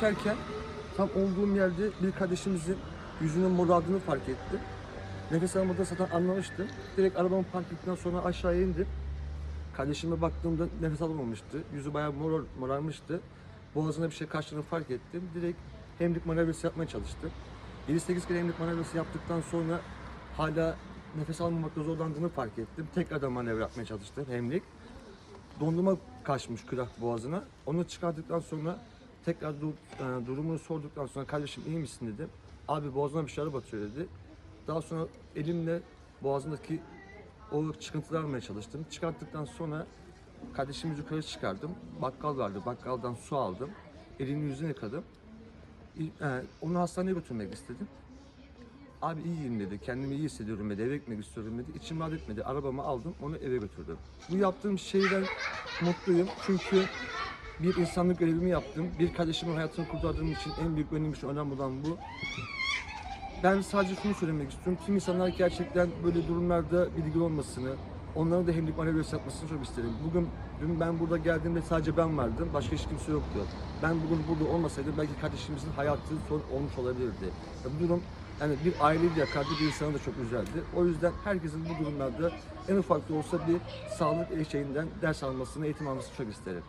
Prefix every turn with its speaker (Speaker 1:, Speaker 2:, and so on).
Speaker 1: Geçerken tam olduğum yerde bir kardeşimizin yüzünün morardığını fark ettim. Nefes almadan zaten anlamıştım. Direkt arabamı park ettikten sonra aşağıya indim. Kardeşime baktığımda nefes alamamıştı. Yüzü bayağı mor, morarmıştı. Boğazına bir şey kaçtığını fark ettim. Direkt hemlik manevrası yapmaya çalıştım. 7-8 kere hemlik manevrası yaptıktan sonra hala nefes almamakta zorlandığını fark ettim. Tekrardan manevra yapmaya çalıştım hemlik. Dondurma kaçmış külah boğazına. Onu çıkardıktan sonra tekrar du- e, durumunu sorduktan sonra kardeşim iyi misin dedim. Abi boğazına bir şeyler batıyor dedi. Daha sonra elimle boğazındaki o çıkıntıları almaya çalıştım. Çıkarttıktan sonra kardeşimi yukarı çıkardım. Bakkal vardı. Bakkaldan su aldım. Elini yüzünü yıkadım. E, onu hastaneye götürmek istedim. Abi iyiyim dedi. Kendimi iyi hissediyorum dedi. Eve gitmek istiyorum dedi. İçim rahat etmedi. Arabamı aldım. Onu eve götürdüm. Bu yaptığım şeyden mutluyum. Çünkü bir insanlık görevimi yaptım. Bir kardeşimin hayatını kurtardığım için en büyük benim için önemli olan bu. Ben sadece şunu söylemek istiyorum. Tüm insanlar gerçekten böyle durumlarda bilgi olmasını, onların da hemlik manevrası yapmasını çok isterim. Bugün dün ben burada geldiğimde sadece ben vardım. Başka hiç kimse yoktu. Ben bugün burada olmasaydım belki kardeşimizin hayatı son olmuş olabilirdi. Ya bu durum yani bir aileyi yakardı, bir insanı da çok üzerdi. O yüzden herkesin bu durumlarda en ufak da olsa bir sağlık şeyinden ders almasını, eğitim almasını çok isterim.